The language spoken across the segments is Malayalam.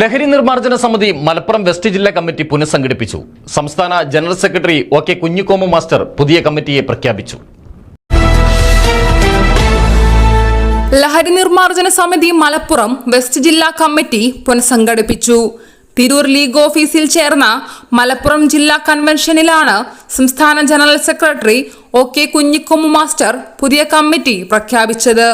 ലഹരി നിർമ്മാർജന സമിതി മലപ്പുറം വെസ്റ്റ് ജില്ലാ കമ്മിറ്റി പുനഃസംഘടിപ്പിച്ചു. സംസ്ഥാന general secretary O K Kunhikoma master പുതിയ കമ്മിറ്റിയെ പ്രഖ്യാപിച്ചു. ലഹരി നിർമ്മാർജന സമിതി മലപ്പുറം വെസ്റ്റ് ജില്ലാ കമ്മിറ്റി പുനഃസംഘടിപ്പിച്ചു. തിരൂർ ലീഗ് ഓഫീസിൽ ചേർന്ന മലപ്പുറം ജില്ലാ കൺവെൻഷനിലാണ് സംസ്ഥാന general secretary O K Kunhikoma master പുതിയ കമ്മിറ്റി പ്രഖ്യാപിച്ചത്.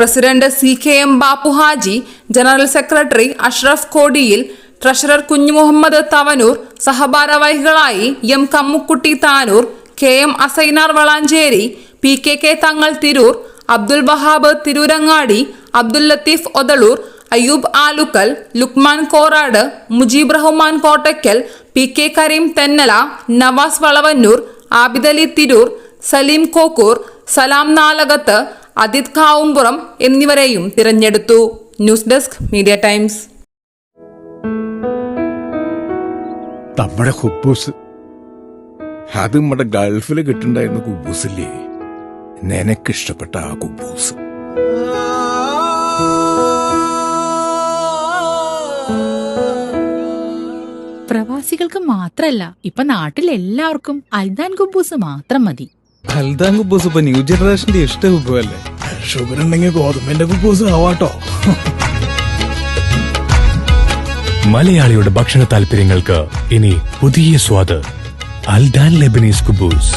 President C K M Bappuhaji general secretary Ashraf Kodiyil treasurer Kunhu Muhammad Thavanur സഹഭാരവാഹികളായി M Kammukutty Tanur K M Asainar Valanchery P K K Thangal Tirur Abdul Wahab Tirurangadi Abdul Latheef Othalur Ayyub Alukkal Luqman Korad Mujeeb Rahman Kottakkal P K Kareem Thennala Navas Valavannur Abidali Tirur Saleem Kokkur Salam Nalakath Adith Kavumpuram എന്നിവരെയും തിരഞ്ഞെടുത്തു. News desk media times. നമ്മുടെ കുബൂസ്. അത് നമ്മുടെ ഗൾഫിൽ കിട്ടുണ്ടായിരുന്ന കുബൂസില്ലേ? നിനക്കിഷ്ടപ്പെട്ട ആ കുബൂസ്. പ്രവാസികൾക്ക് മാത്രല്ല ഇപ്പൊ നാട്ടിൽ എല്ലാവർക്കും അൽദാൻ കുബൂസ് മാത്രം മതി. ഹൽദാൻ കുബൂസ് ഇപ്പൊ ന്യൂ ജനറേഷന്റെ ഇഷ്ട കുബുവല്ലേ ഷുഗർ ഉണ്ടെങ്കിൽ ഗോതമ്പിന്റെ കുബൂസ് ആവാട്ടോ. മലയാളിയുടെ ഭക്ഷണ താല്പര്യങ്ങൾക്ക് ഇനി പുതിയ സ്വാദ്. അൽദാൻ ലെബനീസ് കുബൂസ്.